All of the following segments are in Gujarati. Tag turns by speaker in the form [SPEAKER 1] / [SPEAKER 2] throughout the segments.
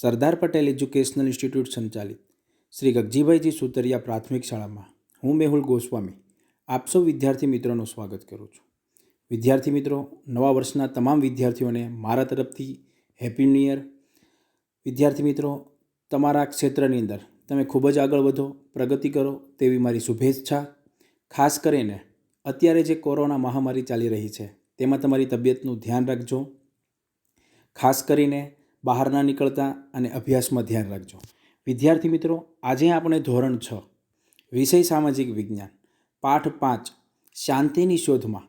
[SPEAKER 1] સરદાર પટેલ એજ્યુકેશનલ ઇન્સ્ટિટ્યૂટ સંચાલિત. શ્રી ગગજીભાઈજી સુતરિયા પ્રાથમિક શાળામાં. હું મેહુલ ગોસ્વામી. આપ સૌ વિદ્યાર્થી મિત્રોનું સ્વાગત કરું છું. વિદ્યાર્થી મિત્રો, નવા વર્ષના તમામ વિદ્યાર્થીઓને મારા તરફથી હેપી ન્યૂ યર. વિદ્યાર્થી મિત્રો, તમારા ક્ષેત્રની અંદર તમે ખૂબ જ આગળ વધો, પ્રગતિ કરો તેવી મારી શુભેચ્છા. ખાસ કરીને અત્યારે જે કોરોના મહામારી ચાલી રહી છે, તેમાં તમારી તબિયતનું ધ્યાન રાખજો. ખાસ કરીને બહાર ના નીકળતા અને અભ્યાસમાં ધ્યાન રાખજો. વિદ્યાર્થી મિત્રો, આજે આપણે ધોરણ છ, વિષય સામાજિક વિજ્ઞાન, પાઠ પાંચ, શાંતિની શોધમાં,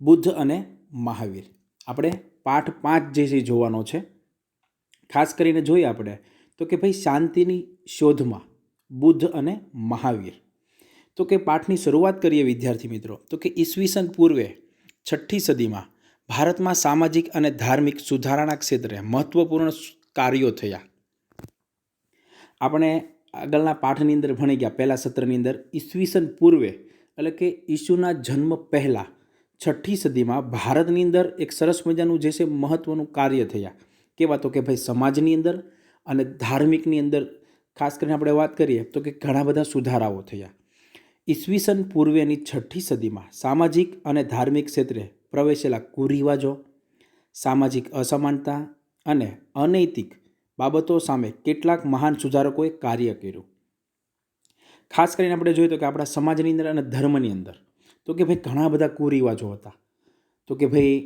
[SPEAKER 1] બુદ્ધ અને મહાવીર. આપણે પાઠ પાંચ જે છે જોવાનો છે. ખાસ કરીને જોઈએ આપણે તો કે ભાઈ શાંતિની શોધમાં બુદ્ધ અને મહાવીર. તો કે પાઠની શરૂઆત કરીએ વિદ્યાર્થી મિત્રો. તો કે ઈસવીસન પૂર્વે છઠ્ઠી સદીમાં ભારતમાં સામાજિક અને ધાર્મિક સુધારણા ક્ષેત્રે મહત્વપૂર્ણ કાર્યો થયા. આપણે આગળના પાઠની અંદર ભણી ગયા. પહેલા સત્રની અંદર ઈસવીસન પૂર્વે, એટલે કે ઈસુના જન્મ પહેલાં, છઠ્ઠી સદીમાં ભારતની અંદર એક સરસ મજાનું જે છે મહત્ત્વનું કાર્ય થયા. કેવા તો કે ભાઈ સમાજની અંદર અને ધાર્મિકની અંદર, ખાસ કરીને આપણે વાત કરીએ તો કે ઘણા બધા સુધારાઓ થયા. ઈસવીસન પૂર્વેની છઠ્ઠી સદીમાં સામાજિક અને ધાર્મિક ક્ષેત્રે પ્રવેશેલા કુરિવાજો સામાજિક અસમાનતા અને અનૈતિક બાબતો સામે કેટલાક મહાન સુધારકોએ કાર્ય કર્યું. ખાસ કરીને આપણે જોઈએ તો કે આપણા સમાજની અંદર અને ધર્મની અંદર તો કે ભાઈ ઘણા બધા કુરિવાજો હતા. તો કે ભાઈ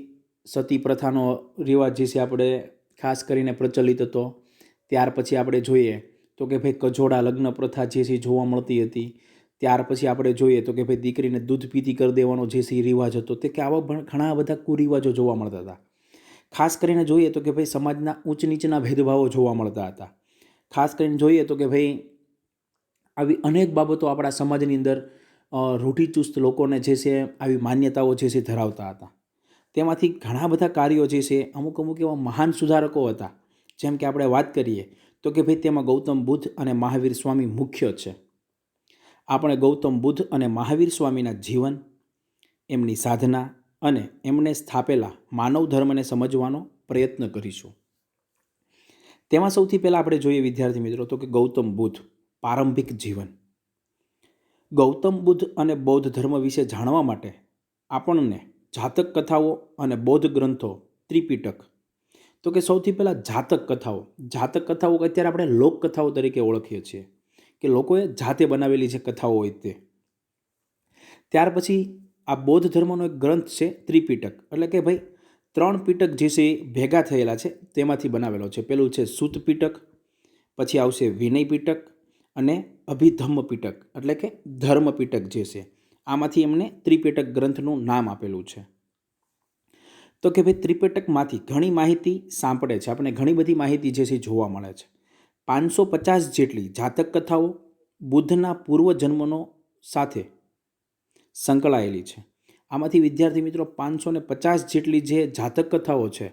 [SPEAKER 1] સતી પ્રથાનો રિવાજ જે છે આપણે ખાસ કરીને પ્રચલિત હતો. ત્યાર પછી આપણે જોઈએ તો કે ભાઈ કજોડા લગ્ન પ્રથા જે છે જોવા મળતી હતી. ત્યાર પછી આપણે જોઈએ તો કે ભાઈ દીકરીને દૂધ પીતી કરી દેવાનો જે એ રિવાજ હતો તે કે આવા ઘણા બધા કુરિવાજો જોવા મળતા હતા. ખાસ કરીને જોઈએ તો કે ભાઈ સમાજના ઉચ્ચ નીચના ભેદભાવો જોવા મળતા હતા. ખાસ કરીને જોઈએ તો કે ભાઈ આવી અનેક બાબતો આપણા સમાજની અંદર રૂઢિચુસ્ત લોકોને જે છે આવી માન્યતાઓ જે છે ધરાવતા હતા. તેમાંથી ઘણા બધા કાર્યો જે છે અમુક અમુક એવા મહાન સુધારકો હતા. જેમ કે આપણે વાત કરીએ તો કે ભાઈ તેમાં ગૌતમ બુદ્ધ અને મહાવીર સ્વામી મુખ્ય છે. આપણે ગૌતમ બુદ્ધ અને મહાવીર સ્વામીના જીવન, એમની સાધના અને એમણે સ્થાપેલા માનવ ધર્મને સમજવાનો પ્રયત્ન કરીશું. તેમાં સૌથી પહેલાં આપણે જોઈએ, વિદ્યાર્થી મિત્રો, તો કે ગૌતમ બુદ્ધ, પ્રારંભિક જીવન. ગૌતમ બુદ્ધ અને બૌદ્ધ ધર્મ વિશે જાણવા માટે આપણને જાતક કથાઓ અને બૌદ્ધ ગ્રંથો ત્રિપિટક. તો કે સૌથી પહેલાં જાતક કથાઓ. જાતક કથાઓ અત્યારે આપણે લોકકથાઓ તરીકે ઓળખીએ છીએ. કે લોકોએ જાતે બનાવેલી જે કથાઓ હોય તે. ત્યાર પછી આ બૌદ્ધ ધર્મનો એક ગ્રંથ છે ત્રિપિટક. એટલે કે ભાઈ, ત્રણ પીટક જે છે એ ભેગા થયેલા છે, તેમાંથી બનાવેલો છે. પેલું છે સૂત પીટક પછી આવશે વિનય પીટક અને અભિધમ્મ પીટક એટલે કે ધર્મ પીટક જે છે. આમાંથી એમને ત્રિપિટક ગ્રંથનું નામ આપેલું છે. તો કે ભાઈ, ત્રિપેટકમાંથી ઘણી માહિતી સાંપડે છે. આપણે ઘણી બધી માહિતી જે છે જોવા મળે છે. પાંચસો પચાસ જેટલી જાતક કથાઓ બુદ્ધના પૂર્વજન્મનો સાથે સંકળાયેલી છે. આમાંથી વિદ્યાર્થી મિત્રો પાંચસો ને પચાસ જેટલી જે જાતક કથાઓ છે,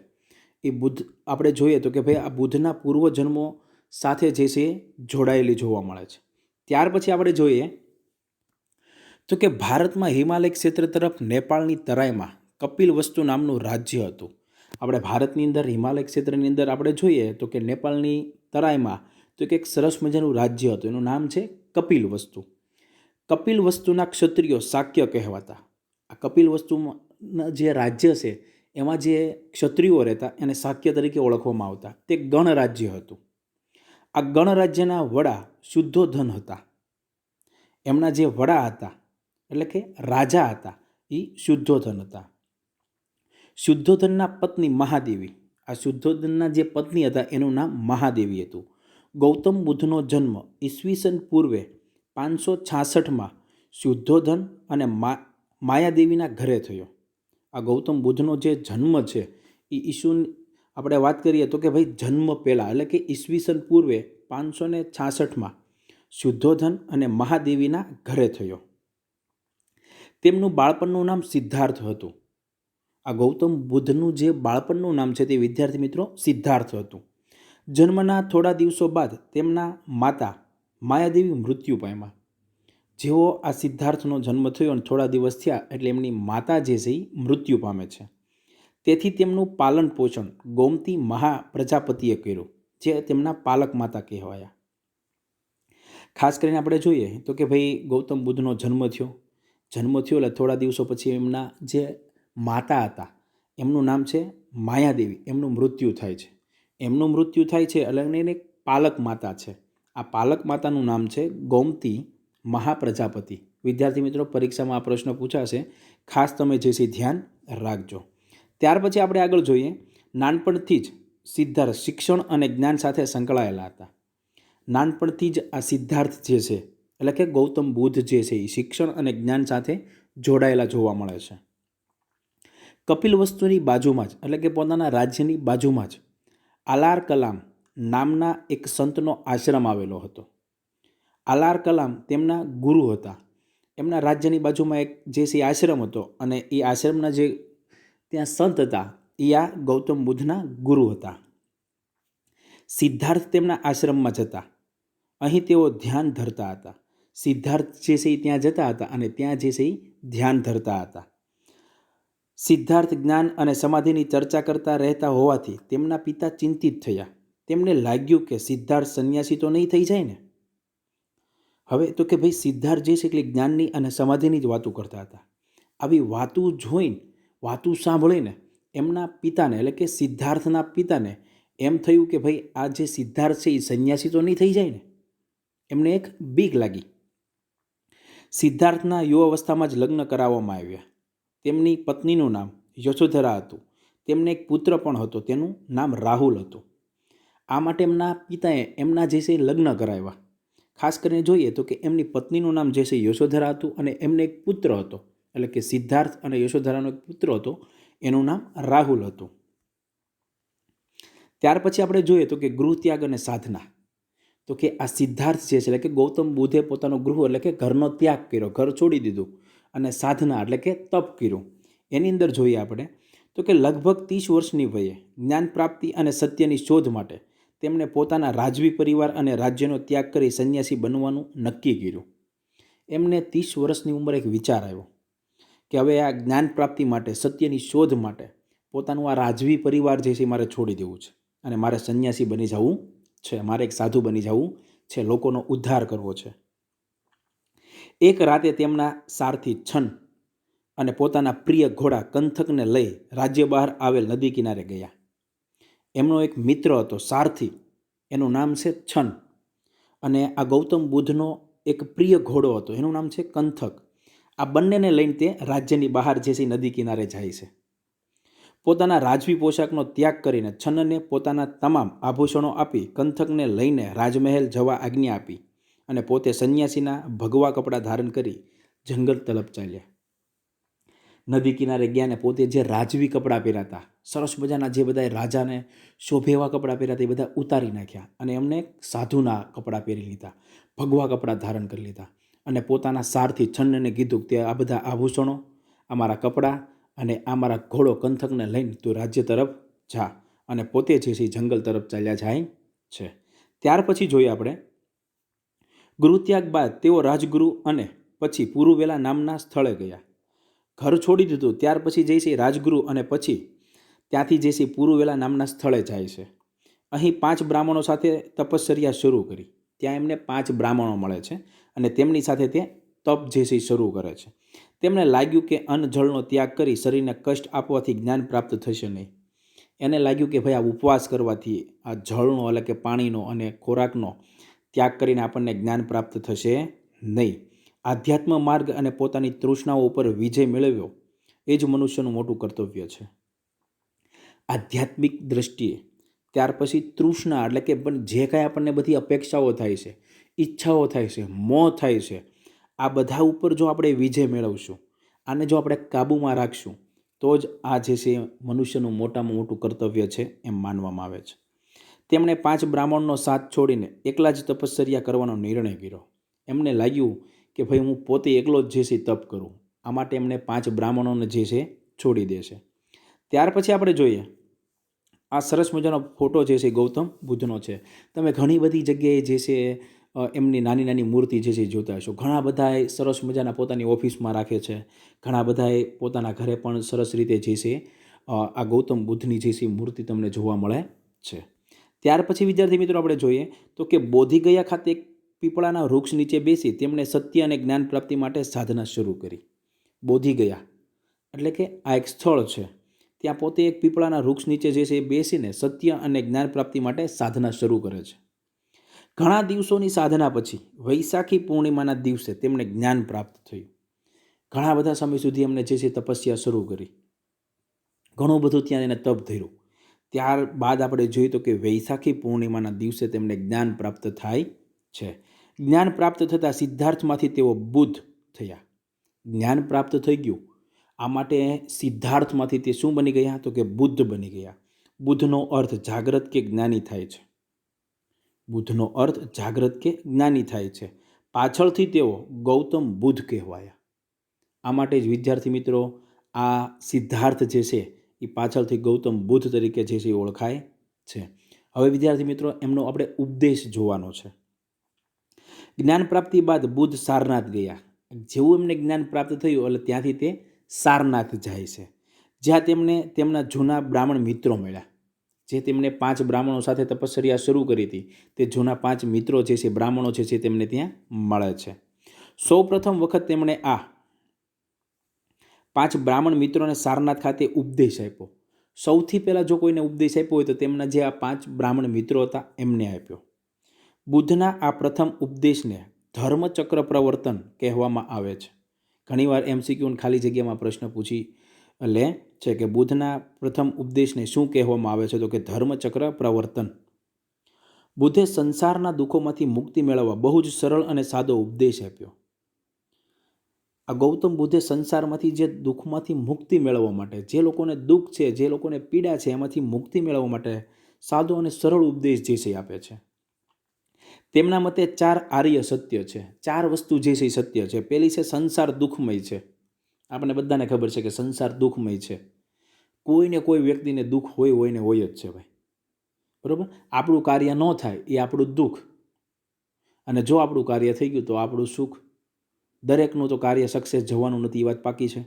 [SPEAKER 1] એ બુદ્ધ, આપણે જોઈએ તો કે ભાઈ આ બુદ્ધના પૂર્વજન્મો સાથે જે છે જોડાયેલી જોવા મળે છે. ત્યાર પછી આપણે જોઈએ તો કે ભારતમાં હિમાલય ક્ષેત્ર તરફ નેપાળની તરાઈમાં કપિલ વસ્તુ નામનું રાજ્ય હતું. આપણે ભારતની અંદર, હિમાલય ક્ષેત્રની અંદર આપણે જોઈએ તો કે નેપાળની તરાઈમાં. તો એક એક સરસ મજાનું રાજ્ય હતું. એનું નામ છે કપિલ વસ્તુ. કપિલ વસ્તુના ક્ષત્રિયો શાક્ય કહેવાતા. આ કપિલ વસ્તુમાં જે રાજ્ય છે, એમાં જે ક્ષત્રિયો રહેતા, એને શાક્ય તરીકે ઓળખવામાં આવતા. તે ગણરાજ્ય હતું. આ ગણરાજ્યના વડા શુદ્ધોધન હતા. એમના જે વડા હતા, એટલે કે રાજા હતા એ શુદ્ધોધન હતા. શુદ્ધોધનના પત્ની મહાદેવી. આ શુદ્ધોધનના જે પત્ની હતા, એનું નામ મહાદેવી હતું. ગૌતમ બુદ્ધનો જન્મ ઈસવીસન પૂર્વે પાંચસો છાસઠમાં શુદ્ધોધન અને મા, માયાદેવીના ઘરે થયો. આ ગૌતમ બુદ્ધનો જે જન્મ છે એ ઈસુ આપણે વાત કરીએ તો કે ભાઈ જન્મ પહેલાં, એટલે કે ઈસવીસન પૂર્વે પાંચસો ને છાસઠમાં શુદ્ધોધન અને મહાદેવીના ઘરે થયો. તેમનું બાળપણનું નામ સિદ્ધાર્થ હતું. આ ગૌતમ બુદ્ધનું જે બાળપણનું નામ છે તે વિદ્યાર્થી મિત્રો સિદ્ધાર્થ હતું. જન્મના થોડા દિવસો બાદ તેમના માતા માયાદેવી મૃત્યુ પામ્યા. જેવો આ સિદ્ધાર્થનો જન્મ થયો અને થોડા દિવસ થયા એટલે એમની માતા જે છે એ મૃત્યુ પામે છે. તેથી તેમનું પાલન પોષણ ગોમતી મહા પ્રજાપતિએ કર્યું, જે તેમના પાલક માતા કહેવાયા. ખાસ કરીને આપણે જોઈએ તો કે ભાઈ ગૌતમ બુદ્ધનો જન્મ થયો. જન્મ થયો એટલે થોડા દિવસો પછી એમના જે માતા હતા. એમનું નામ છે માયાદેવી. એમનું મૃત્યુ થાય છે. એમનું મૃત્યુ થાય છે એટલે એને એક પાલક માતા છે. આ પાલક માતાનું નામ છે ગોમતી મહાપ્રજાપતિ. વિદ્યાર્થી મિત્રો, પરીક્ષામાં આ પ્રશ્ન પૂછાશે. ખાસ તમે જે છે ધ્યાન રાખજો. ત્યાર પછી આપણે આગળ જોઈએ. નાનપણથી જ સિદ્ધાર્થ શિક્ષણ અને જ્ઞાન સાથે સંકળાયેલા હતા. નાનપણથી જ આ સિદ્ધાર્થ જે છે, એટલે કે ગૌતમ બુદ્ધ જે છે એ શિક્ષણ અને જ્ઞાન સાથે જોડાયેલા જોવા મળે છે. કપિલ વસ્તુની બાજુમાં જ, એટલે કે પોતાના રાજ્યની બાજુમાં જ, આલાર કલામ નામના એક સંતનો આશ્રમ આવેલો હતો. આલાર કલામ તેમના ગુરુ હતા. એમના રાજ્યની બાજુમાં એક જે છે આશ્રમ હતો અને એ આશ્રમના જે ત્યાં સંત હતા, એ આ ગૌતમ બુદ્ધના ગુરુ હતા. સિદ્ધાર્થ તેમના આશ્રમમાં જતા અહીં તેઓ ધ્યાન ધરતા હતા. સિદ્ધાર્થ જે છે એ ત્યાં જતા હતા અને ત્યાં જે છે એ ધ્યાન ધરતા હતા. સિદ્ધાર્થ જ્ઞાન અને સમાધિની ચર્ચા કરતા રહેતા હોવાથી તેમના પિતા ચિંતિત થયા. તેમને લાગ્યું કે સિદ્ધાર્થ સંન્યાસી તો નહીં થઈ જાય ને? હવે તો કે ભાઈ સિદ્ધાર્થ જે છે એટલે જ્ઞાનની અને સમાધિની જ વાતો કરતા હતા. આવી વાતું જોઈને, વાતું સાંભળીને એમના પિતાને એટલે કે સિદ્ધાર્થના પિતાને એમ થયું કે ભાઈ આ જે સિદ્ધાર્થ છે એ સંન્યાસી તો નહીં થઈ જાય ને? એમને એક બીક લાગી. સિદ્ધાર્થના યુવાવસ્થામાં જ લગ્ન કરાવવામાં આવ્યા. તેમની પત્નીનું નામ યશોધરા હતું. તેમને એક પુત્ર પણ હતો, તેનું નામ રાહુલ હતું. આ માટે એમના પિતાએ એમના જે છે લગ્ન કરાવ્યા. ખાસ કરીને જોઈએ તો કે એમની પત્નીનું નામ જે છે યશોધરા હતું અને એમને એક પુત્ર હતો, એટલે કે સિદ્ધાર્થ અને યશોધરાનો એક પુત્ર હતો, એનું નામ રાહુલ હતું. ત્યાર પછી આપણે જોઈએ તો કે ગૃહ ત્યાગ અને સાધના. તો કે આ સિદ્ધાર્થ જે છે, એટલે કે ગૌતમ બુદ્ધે પોતાનો ગૃહ, એટલે કે ઘરનો ત્યાગ કર્યો, ઘર છોડી દીધું. અને સાધના એટલે કે તપ કર્યું. એની અંદર જોઈએ આપણે તો કે લગભગ ત્રીસ વર્ષની વયે જ્ઞાન પ્રાપ્તિ અને સત્યની શોધ માટે તેમણે પોતાના રાજવી પરિવાર અને રાજ્યનો ત્યાગ કરી સંન્યાસી બનવાનું નક્કી કર્યું. એમને ત્રીસ વર્ષની ઉંમરે એક વિચાર આવ્યો કે હવે આ જ્ઞાન પ્રાપ્તિ માટે, સત્યની શોધ માટે પોતાનું આ રાજવી પરિવાર જે છે મારે છોડી દેવું છે અને મારે સંન્યાસી બની જવું છે, મારે એક સાધુ બની જવું છે, લોકોનો ઉદ્ધાર કરવો છે. એક રાતે તેમના સારથી છન અને પોતાના પ્રિય ઘોડા કંથકને લઈ રાજ્ય બહાર આવેલ નદી કિનારે ગયા. એમનો એક મિત્ર હતો સારથી, એનું નામ છે છન અને આ ગૌતમ બુદ્ધનો એક પ્રિય ઘોડો હતો, એનું નામ છે કંથક. આ બંનેને લઈને તે રાજ્યની બહાર જે છે નદી કિનારે જાય છે. પોતાના રાજવી પોશાકનો ત્યાગ કરીને છનને પોતાના તમામ આભૂષણો આપી કંથકને લઈને રાજમહેલ જવા આજ્ઞા આપી. અને પોતે સંન્યાસીના ભગવા કપડાં ધારણ કરી જંગલ તરફ ચાલ્યા. નદી કિનારે ગયા ને પોતે જે રાજવી કપડાં પહેર્યા હતા, સરસ મજાના જે બધા રાજાને શોભે એવા કપડાં પહેર્યા હતા એ બધા ઉતારી નાખ્યા અને એમને સાધુના કપડાં પહેરી લીધા, ભગવા કપડાં ધારણ કરી લીધા અને પોતાના સારથી છન્નને કીધું કે આ બધા આભૂષણો અમારા કપડાં અને આ મારા ઘોડો કંથકને લઈને તું રાજ્ય તરફ જા અને પોતે જે છે જંગલ તરફ ચાલ્યા જાય છે. ત્યાર પછી જોઈએ આપણે ગૃહત્યાગ બાદ તેઓ રાજગુરુ અને પછી પુરુવેલા નામના સ્થળે ગયા. ઘર છોડી દીધું, ત્યાર પછી જય શ્રી રાજગુરુ અને પછી ત્યાંથી જય શ્રી પુરુવેલા નામના સ્થળે જાય છે. અહીં પાંચ બ્રાહ્મણો સાથે તપશ્ચર્યા શરૂ કરી. ત્યાં એમને પાંચ બ્રાહ્મણો મળે છે અને તેમની સાથે તે તપ જે છે શરૂ કરે છે. તેમને લાગ્યું કે અન્ન જળનો ત્યાગ કરી શરીરને કષ્ટ આપવાથી જ્ઞાન પ્રાપ્ત થશે નહીં. એને લાગ્યું કે ભાઈ આ ઉપવાસ કરવાથી આ જળનો એટલે કે પાણીનો અને ખોરાકનો ત્યાગ કરીને આપણને જ્ઞાન પ્રાપ્ત થશે નહીં. આધ્યાત્મ માર્ગ અને પોતાની તૃષ્ણાઓ ઉપર વિજય મેળવ્યો એ જ મનુષ્યનું મોટું કર્તવ્ય છે. આધ્યાત્મિક દ્રષ્ટિએ ત્યાર પછી તૃષ્ણા એટલે કે પણ જે કાંઈ આપણને બધી અપેક્ષાઓ થાય છે, ઈચ્છાઓ થાય છે, મોહ થાય છે, આ બધા ઉપર જો આપણે વિજય મેળવશું, આને જો આપણે કાબૂમાં રાખશું, તો જ આ જે છે મનુષ્યનું મોટામાં મોટું કર્તવ્ય છે એમ માનવામાં આવે છે. તેમણે પાંચ બ્રાહ્મણનો સાથ છોડીને એકલા જ તપશ્ચર્યા કરવાનો નિર્ણય કર્યો. એમને લાગ્યું કે ભાઈ હું પોતે એકલો જ જે છે તપ કરું. આ માટે એમને પાંચ બ્રાહ્મણોને જે છે છોડી દેશે ત્યાર પછી આપણે જોઈએ. આ સરસ મજાનો ફોટો જે છે ગૌતમ બુદ્ધનો છે. તમે ઘણી બધી જગ્યાએ જે છે એમની નાની નાની મૂર્તિ જે છે જોતા હશો. ઘણા બધાએ સરસ મજાના પોતાની ઓફિસમાં રાખે છે. ઘણા બધાએ પોતાના ઘરે પણ સરસ રીતે જે છે આ ગૌતમ બુદ્ધની જે છે મૂર્તિ તમને જોવા મળે છે. ત્યાર પછી વિદ્યાર્થી મિત્રો આપણે જોઈએ તો કે બોધિગયા ખાતે એક પીપળાના વૃક્ષ નીચે બેસી તેમણે સત્ય અને જ્ઞાન પ્રાપ્તિ માટે સાધના શરૂ કરી. બોધિગયા એટલે કે આ એક સ્થળ છે. ત્યાં પોતે એક પીપળાના વૃક્ષ નીચે જે છે એ બેસીને સત્ય અને જ્ઞાન પ્રાપ્તિ માટે સાધના શરૂ કરે છે. ઘણા દિવસોની સાધના પછી વૈશાખી પૂર્ણિમાના દિવસે તેમને જ્ઞાન પ્રાપ્ત થયું. ઘણા બધા સમય સુધી એમને જે છે તપસ્યા શરૂ કરી. ઘણું બધું ત્યાં એને તપ ધર્યું. ત્યારબાદ આપણે જોઈએ તો કે વૈશાખી પૂર્ણિમાના દિવસે તેમને જ્ઞાન પ્રાપ્ત થાય છે. જ્ઞાન પ્રાપ્ત થતાં સિદ્ધાર્થમાંથી તેઓ બુદ્ધ થયા. જ્ઞાન પ્રાપ્ત થઈ ગયું. આ માટે સિદ્ધાર્થમાંથી તે શું બની ગયા? તો કે બુદ્ધ બની ગયા. બુદ્ધનો અર્થ જાગ્રત કે જ્ઞાની થાય છે? બુદ્ધનો અર્થ જાગ્રત કે જ્ઞાની થાય છે? પાછળથી તેઓ ગૌતમ બુદ્ધ કહેવાયા. આ માટે જ વિદ્યાર્થી મિત્રો, આ સિદ્ધાર્થ જે છે એ પાછળથી ગૌતમ બુદ્ધ તરીકે જે છે એ ઓળખાય છે. હવે વિદ્યાર્થી મિત્રો, એમનો આપણે ઉપદેશ જોવાનો છે. જ્ઞાન પ્રાપ્તિ બાદ બુદ્ધ સારનાથ ગયા. જેવું એમને જ્ઞાન પ્રાપ્ત થયું, એટલે ત્યાંથી તે સારનાથ જાય છે. જ્યાં તેમને તેમના જૂના બ્રાહ્મણ મિત્રો મળ્યા. જે તેમણે પાંચ બ્રાહ્મણો સાથે તપશ્ચર્યા શરૂ કરી હતી, તે જૂના પાંચ મિત્રો જે છે બ્રાહ્મણો જે છે તેમને ત્યાં મળે છે. સૌ પ્રથમ વખત તેમણે આ પાંચ બ્રાહ્મણ મિત્રોને સારનાથ ખાતે ઉપદેશ આપ્યો. સૌથી પહેલાં જો કોઈને ઉપદેશ આપ્યો હોય તો તેમના જે આ પાંચ બ્રાહ્મણ મિત્રો હતા એમને આપ્યો. બુદ્ધના આ પ્રથમ ઉપદેશને ધર્મચક્ર પ્રવર્તન કહેવામાં આવે છે. ઘણીવાર એમસીક્યુને ખાલી જગ્યામાં પ્રશ્ન પૂછી લે છે કે બુદ્ધના પ્રથમ ઉપદેશને શું કહેવામાં આવે છે? તો કે ધર્મચક્ર પ્રવર્તન. બુદ્ધે સંસારના દુઃખોમાંથી મુક્તિ મેળવવા બહુ જ સરળ અને સાદો ઉપદેશ આપ્યો. આ ગૌતમ બુદ્ધે સંસારમાંથી જે દુઃખમાંથી મુક્તિ મેળવવા માટે, જે લોકોને દુઃખ છે, જે લોકોને પીડા છે, એમાંથી મુક્તિ મેળવવા માટે સાદો અને સરળ ઉપદેશ જે છે આપે છે. તેમના મતે ચાર આર્ય સત્ય છે. ચાર વસ્તુ જે છે સત્ય છે. પહેલી છે સંસાર દુઃખમય છે. આપણને બધાને ખબર છે કે સંસાર દુઃખમય છે. કોઈને કોઈ વ્યક્તિને દુઃખ હોય હોય ને હોય જ છે ભાઈ. બરાબર? આપણું કાર્ય ન થાય એ આપણું દુઃખ. અને જો આપણું કાર્ય થઈ ગયું તો આપણું સુખ દરેકનું તો કાર્ય સક્સેસ જવાનું નથી, એ વાત પાકી છે.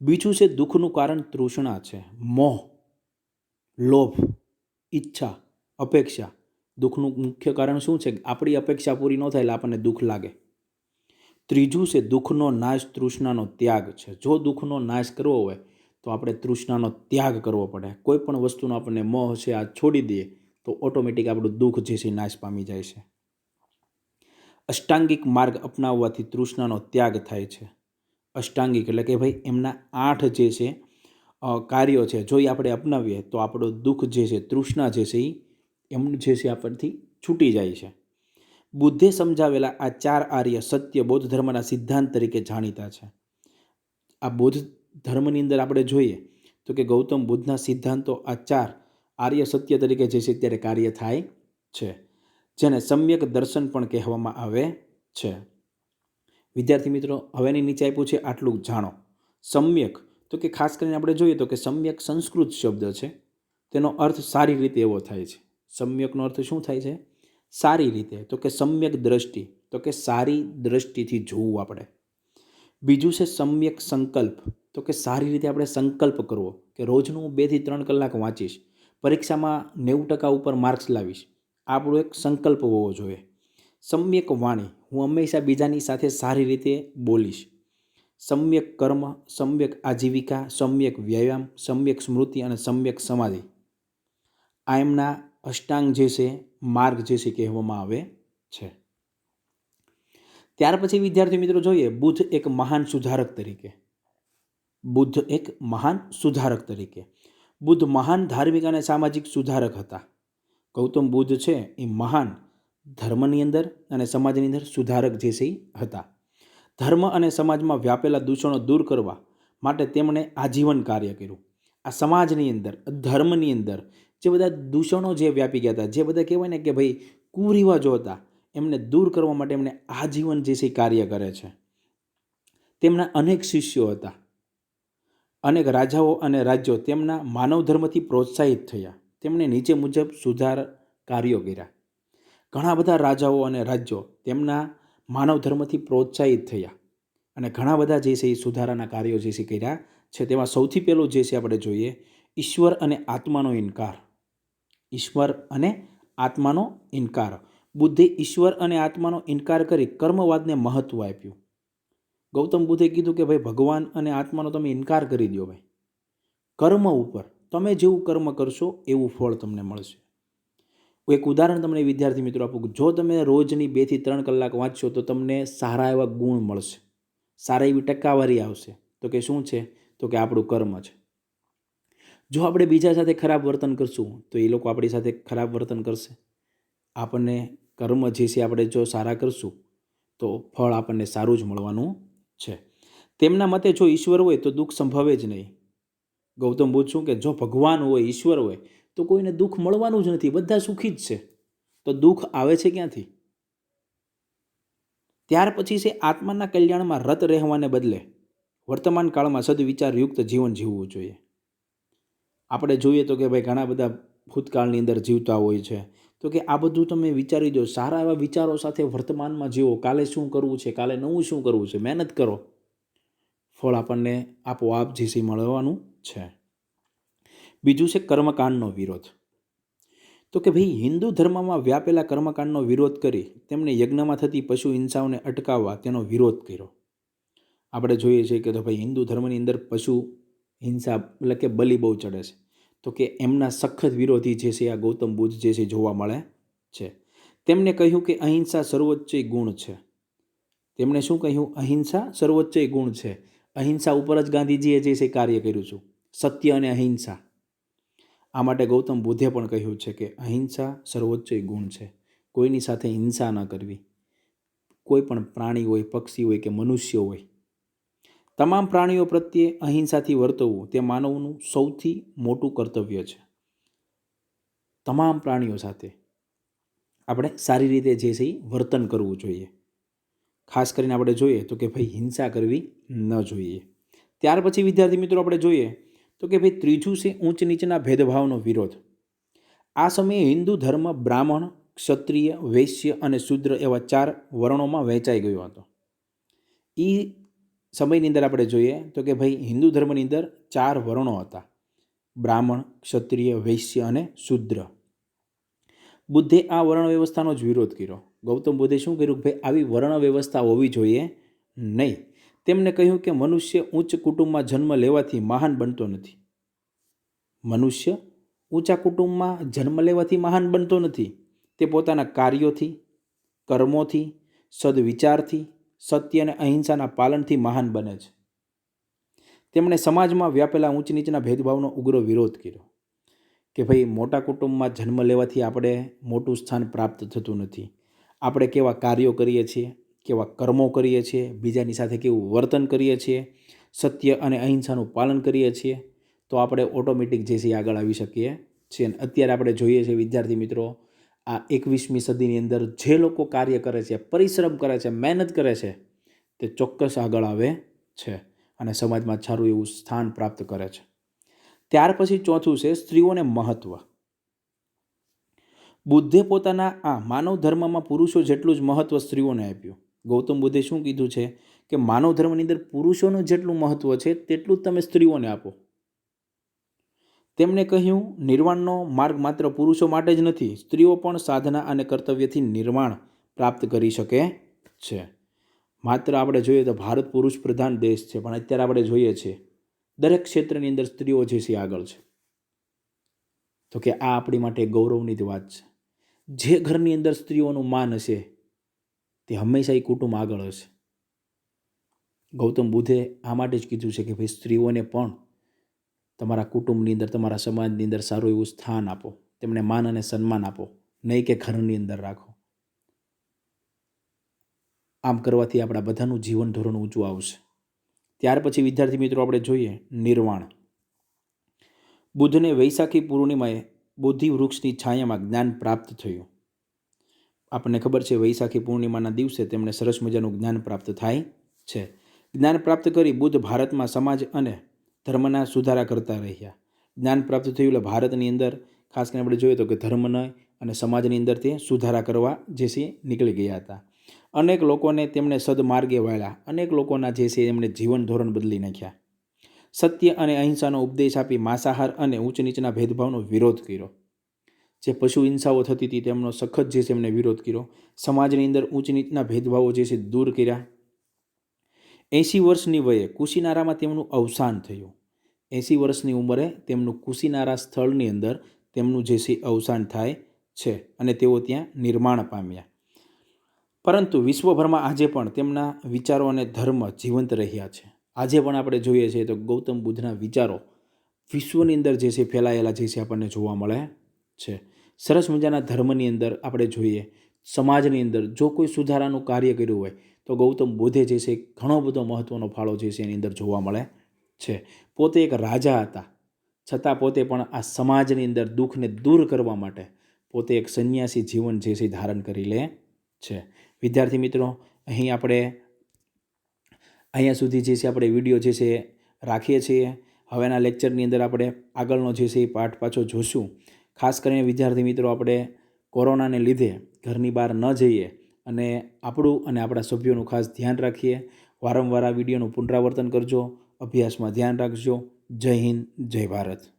[SPEAKER 1] બીજું છે, દુઃખનું કારણ તૃષ્ણા છે. મોહ, લોભ, ઈચ્છા, અપેક્ષા. દુઃખનું મુખ્ય કારણ શું છે? આપણી અપેક્ષા પૂરી ન થાય એટલે આપણને દુઃખ લાગે. ત્રીજું છે, દુઃખનો નાશ તૃષ્ણાનો ત્યાગ છે. જો દુઃખનો નાશ કરવો હોય, તો આપણે તૃષ્ણાનો ત્યાગ કરવો પડે. કોઈ પણ વસ્તુનો આપણને મોહ છે, આ છોડી દઈએ, તો ઓટોમેટિક આપણું દુઃખ જે છે નાશ પામી જાય છે. અષ્ટાંગિક માર્ગ અપનાવવાથી તૃષ્ણાનો ત્યાગ થાય છે. અષ્ટાંગિક એટલે કે ભાઈ એમના આઠ જે છે કાર્યો છે, જો એ આપણે અપનાવીએ તો આપણો દુઃખ જે છે, તૃષ્ણા જે છે એ એમનું જે છે આપણથી છૂટી જાય છે. બુદ્ધે સમજાવેલા આ ચાર આર્ય સત્ય બૌદ્ધ ધર્મના સિદ્ધાંત તરીકે જાણીતા છે. આ બૌદ્ધ ધર્મની અંદર આપણે જોઈએ તો કે ગૌતમ બુદ્ધના સિદ્ધાંતો આ ચાર આર્ય સત્ય તરીકે જે છે અત્યારે કાર્ય થાય છે. જેને સમ્યક દર્શન પણ કહેવામાં આવે છે. વિદ્યાર્થી મિત્રો, હવેની નીચે આપ્યું છે આટલું જાણો. સમ્યક, તો કે ખાસ કરીને આપણે જોઈએ તો કે સમ્યક સંસ્કૃત શબ્દ છે. તેનો અર્થ સારી રીતે એવો થાય છે. સમ્યકનો અર્થ શું થાય છે? સારી રીતે, તો કે સમ્યક દ્રષ્ટિ, તો કે સારી દ્રષ્ટિથી જોવું આપણે. બીજું છે સમ્યક સંકલ્પ, તો કે સારી રીતે આપણે સંકલ્પ કરવો, કે રોજનું બેથી ત્રણ કલાક વાંચીશ, પરીક્ષામાં નેવું ટકા ઉપર માર્ક્સ લાવીશ. આપણો એક સંકલ્પ હોવો જોઈએ. સમ્યક વાણી, હું હંમેશા બીજાની સાથે સારી રીતે બોલીશ. સમ્યક કર્મ, સમ્યક આજીવિકા, સમ્યક વ્યાયામ, સમ્યક સ્મૃતિ અને સમ્યક સમાધિ. આ એમના અષ્ટાંગ જે છે, માર્ગ જે છે કહેવામાં આવે છે. ત્યાર પછી વિદ્યાર્થી મિત્રો જોઈએ, બુદ્ધ એક મહાન સુધારક તરીકે. બુદ્ધ એક મહાન સુધારક તરીકે. બુદ્ધ મહાન ધાર્મિક અને સામાજિક સુધારક હતા. ગૌતમ બુદ્ધ છે એ મહાન ધર્મની અંદર અને સમાજની અંદર સુધારક જે છે હતા. ધર્મ અને સમાજમાં વ્યાપેલા દૂષણો દૂર કરવા માટે તેમણે આજીવન કાર્ય કર્યું. આ સમાજની અંદર ધર્મની અંદર જે બધા દૂષણો જે વ્યાપી ગયા હતા, જે બધા કહેવાય ને કે ભાઈ કુરિવાજો હતા, એમને દૂર કરવા માટે એમણે આજીવન જે છે કાર્ય કરે છે. તેમના અનેક શિષ્યો હતા. અનેક રાજાઓ અને રાજ્યો તેમના માનવ ધર્મથી પ્રોત્સાહિત થયા. તેમણે નીચે મુજબ સુધાર કાર્યો કર્યા. ઘણા બધા રાજાઓ અને રાજ્યો તેમના માનવ ધર્મથી પ્રોત્સાહિત થયા અને ઘણા બધા જે છે એ સુધારાના કાર્યો જે છે કર્યા છે. તેમાં સૌથી પહેલું જે છે આપણે જોઈએ, ઈશ્વર અને આત્માનો ઇનકાર. ઈશ્વર અને આત્માનો ઇનકાર. બુદ્ધે ઈશ્વર અને આત્માનો ઇનકાર કરી કર્મવાદને મહત્ત્વ આપ્યું. ગૌતમ બુદ્ધે કીધું કે, ભાઈ, ભગવાન અને આત્માનો તમે ઇનકાર કરી દો ભાઈ. કર્મ ઉપર તમે જેવું કર્મ કરશો, એવું ફળ તમને મળશે. એક ઉદાહરણ તમને, વિદ્યાર્થી મિત્રો, આપું જો તમે રોજની બેથી ત્રણ કલાક વાંચશો, તો તમને સારા એવા ગુણ મળશે. સારા એવી ટકાવારી આવશે. તો કે શું છે? તો કે આપણું કર્મ છે. જો આપણે બીજા સાથે ખરાબ વર્તન કરશું, તો એ લોકો આપણી સાથે ખરાબ વર્તન કરશે. આપણને કર્મ જે છે, આપણે જો સારા કરશું, તો ફળ આપણને સારું જ મળવાનું છે. તેમના મતે જો ઈશ્વર હોય, તો દુઃખ સંભવે જ નહીં. ગૌતમ બુદ્ધ શું કે જો ભગવાન હોય, ઈશ્વર હોય, તો કોઈને દુઃખ મળવાનું જ નથી. બધા સુખી જ છે. તો દુઃખ આવે છે ક્યાંથી? ત્યાર પછી છે આત્માના કલ્યાણમાં રત રહેવાને બદલે વર્તમાન કાળમાં સદવિચારયુક્ત જીવન જીવવું જોઈએ. આપણે જોઈએ તો કે ભાઈ ઘણા બધા ભૂતકાળની અંદર જીવતા હોય છે. તો કે આ બધું તમે વિચારી દો, સારા એવા વિચારો સાથે વર્તમાનમાં જીવો. કાલે શું કરવું છે? કાલે નવું શું કરવું છે? મહેનત કરો. ફળ આપણને આપોઆપ જીસી મળવાનું છે. બીજું છે કર્મકાંડનો વિરોધ. તો કે ભાઈ, હિન્દુ ધર્મમાં વ્યાપેલા કર્મકાંડનો વિરોધ કરી તેમણે યજ્ઞમાં થતી પશુ હિંસાઓને અટકાવવા તેનો વિરોધ કર્યો. આપણે જોઈએ છીએ કે તો ભાઈ, હિન્દુ ધર્મની અંદર પશુ હિંસા એટલે કે બલિ બહુ ચડે છે. તો કે એમના સખત વિરોધી જે છે, આ ગૌતમ બુદ્ધ જે છે, જોવા મળે છે. તેમણે કહ્યું કે અહિંસા સર્વોચ્ચ ગુણ છે. તેમણે શું કહ્યું? અહિંસા સર્વોચ્ચ ગુણ છે. અહિંસા ઉપર જ ગાંધીજીએ જે છે, કાર્ય કર્યું છું. સત્ય અને અહિંસા. આ માટે ગૌતમ બુદ્ધે પણ કહ્યું છે કે અહિંસા સર્વોચ્ચ ગુણ છે. કોઈની સાથે હિંસા ન કરવી. કોઈ પણ પ્રાણી હોય, પક્ષી હોય કે મનુષ્ય હોય. તમામ પ્રાણીઓ પ્રત્યે અહિંસાથી વર્તવું તે માનવનું સૌથી મોટું કર્તવ્ય છે. તમામ પ્રાણીઓ સાથે આપણે સારી રીતે જે છે વર્તન કરવું જોઈએ. ખાસ કરીને આપણે જોઈએ તો કે ભાઈ હિંસા કરવી ન જોઈએ. ત્યાર પછી વિદ્યાર્થી મિત્રો આપણે જોઈએ તો કે ભાઈ ત્રીજું છે ઊંચ નીચના ભેદભાવનો વિરોધ. આ સમયે હિન્દુ ધર્મ બ્રાહ્મણ, ક્ષત્રિય, વૈશ્ય અને શૂદ્ર એવા ચાર વર્ણોમાં વહેંચાઈ ગયો હતો. એ સમયની અંદર આપણે જોઈએ તો કે ભાઈ હિન્દુ ધર્મની અંદર ચાર વર્ણો હતા. બ્રાહ્મણ, ક્ષત્રિય, વૈશ્ય અને શુદ્ર. બુદ્ધે આ વર્ણ વ્યવસ્થાનો જ વિરોધ કર્યો. ગૌતમ બુદ્ધે શું કર્યું કે ભાઈ આવી વર્ણ વ્યવસ્થા હોવી જોઈએ નહીં. તેમને કહ્યું કે મનુષ્ય ઉચ્ચ કુટુંબમાં જન્મ લેવાથી મહાન બનતો નથી. મનુષ્ય ઊંચા કુટુંબમાં જન્મ લેવાથી મહાન બનતો નથી. તે પોતાના કાર્યોથી, કર્મોથી, સદવિચારથી, સત્ય અને અહિંસાના પાલનથી મહાન બને છે. તેમણે સમાજમાં વ્યાપેલા ઊંચ નીચના ભેદભાવનો ઉગ્ર વિરોધ કર્યો કે ભાઈ મોટા કુટુંબમાં જન્મ લેવાથી આપણે મોટું સ્થાન પ્રાપ્ત થતું નથી. આપણે કેવા કાર્યો કરીએ છીએ કેવા કર્મો કરીએ છીએ, બીજાની સાથે કેવું વર્તન કરીએ છીએ, સત્ય અને અહિંસાનું પાલન કરીએ છીએ, તો આપણે ઓટોમેટિક જે છે આગળ આવી શકીએ છીએ. અને અત્યારે આપણે જોઈએ છીએ, વિદ્યાર્થી મિત્રો, આ એકવીસમી સદીની અંદર જે લોકો કાર્ય કરે છે, પરિશ્રમ કરે છે, મહેનત કરે છે, તે ચોક્કસ આગળ આવે છે અને સમાજમાં સારું એવું સ્થાન પ્રાપ્ત કરે છે. ત્યાર પછી ચોથું છે, સ્ત્રીઓને મહત્ત્વ બુદ્ધે પોતાના આ માનવ ધર્મમાં પુરુષો જેટલું જ મહત્ત્વ સ્ત્રીઓને આપ્યું. ગૌતમ બુદ્ધે શું કીધું છે કે માનવ ધર્મની અંદર પુરુષોનું જેટલું મહત્ત્વ છે તેટલું જ તમે સ્ત્રીઓને આપો. તેમણે કહ્યું, નિર્વાણનો માર્ગ માત્ર પુરુષો માટે જ નથી, સ્ત્રીઓ પણ સાધના અને કર્તવ્યથી નિર્માણ પ્રાપ્ત કરી શકે છે. માત્ર આપણે જોઈએ તો ભારત પુરુષ પ્રધાન દેશ છે, પણ અત્યારે આપણે જોઈએ છીએ દરેક ક્ષેત્રની અંદર સ્ત્રીઓ જે છે આગળ છે. તો કે આ આપણી માટે ગૌરવની જ વાત છે. જે ઘરની અંદર સ્ત્રીઓનું માન હશે તે હંમેશા એ કુટુંબ આગળ હશે. ગૌતમ બુદ્ધે આ માટે જ કીધું છે કે ભાઈ, સ્ત્રીઓને પણ તમારા કુટુંબની અંદર, તમારા સમાજની અંદર સારું એવું સ્થાન આપો. તેમને માન અને સન્માન આપો. નહીં કે ઘરની અંદર રાખો. આમ કરવાથી આપણા બધાનું જીવન ધોરણ ઊંચું આવશે. ત્યાર પછી વિદ્યાર્થી મિત્રો, આપણે જોઈએ નિર્વાણ. બુદ્ધને વૈશાખી પૂર્ણિમાએ બુદ્ધિ વૃક્ષની છાયામાં જ્ઞાન પ્રાપ્ત થયું. આપણને ખબર છે, વૈશાખી પૂર્ણિમાના દિવસે તેમણે સરસ મજાનું જ્ઞાન પ્રાપ્ત થાય છે. જ્ઞાન પ્રાપ્ત કરી બુદ્ધ ભારતમાં સમાજ અને ધર્મના સુધારા કરતા રહ્યા. જ્ઞાન પ્રાપ્ત થયું એટલે ભારતની અંદર, ખાસ કરીને આપણે જોઈએ તો કે ધર્મના અને સમાજની અંદર તે સુધારા કરવા જે છે નીકળી ગયા હતા. અનેક લોકોને તેમણે સદમાર્ગે વાળ્યા. અનેક લોકોના જે છે એમણે જીવન ધોરણ બદલી નાખ્યા. સત્ય અને અહિંસાનો ઉપદેશ આપી માંસાહાર અને ઊંચ નીચના ભેદભાવનો વિરોધ કર્યો. જે પશુ હિંસાઓ થતી હતી, તેમનો સખત જે છે એમને વિરોધ કર્યો. સમાજની અંદર ઊંચ નીચના ભેદભાવો જે છે દૂર કર્યા. એંસી વર્ષની વયે કુશીનારામાં તેમનું અવસાન થયું. એંસી વર્ષની ઉંમરે તેમનું કુશીનારા સ્થળની અંદર તેમનું જે છે અવસાન થાય છે અને તેઓ ત્યાં નિર્માણ પામ્યા. પરંતુ વિશ્વભરમાં આજે પણ તેમના વિચારો અને ધર્મ જીવંત રહ્યા છે. આજે પણ આપણે જોઈએ છીએ તો ગૌતમ બુદ્ધના વિચારો વિશ્વની અંદર જે છે ફેલાયેલા જે છે આપણને જોવા મળે છે. સરસ મજાના ધર્મની અંદર આપણે જોઈએ, સમાજની અંદર જો કોઈ સુધારાનું કાર્ય કર્યું હોય, તો ગૌતમ બુદ્ધે જે છે ઘણો બધો મહત્ત્વનો ફાળો જે છે એની અંદર જોવા મળે છે. પોતે એક રાજા હતા. છતાં પોતે પણ આ સમાજની અંદર દુઃખને દૂર કરવા માટે પોતે એક સંન્યાસી જીવન જે છે ધારણ કરી લે છે. વિદ્યાર્થી મિત્રો, અહીં આપણે, અહીંયા સુધી જે છે આપણે વીડિયો જે છે રાખીએ છીએ. હવેના લેક્ચરની અંદર આપણે આગળનો જે છે એ પાઠ પાછો જોશું. ખાસ કરીને વિદ્યાર્થી મિત્રો, આપણે કોરોનાને લીધે ઘરની બહાર ન જઈએ અને આપણું અને આપણા સભ્યોનું ખાસ ધ્યાન રાખીએ. વારંવાર આ વિડીયોનું પુનરાવર્તન કરજો. અભ્યાસમાં ધ્યાન રાખજો. જય હિન્દ, જય ભારત.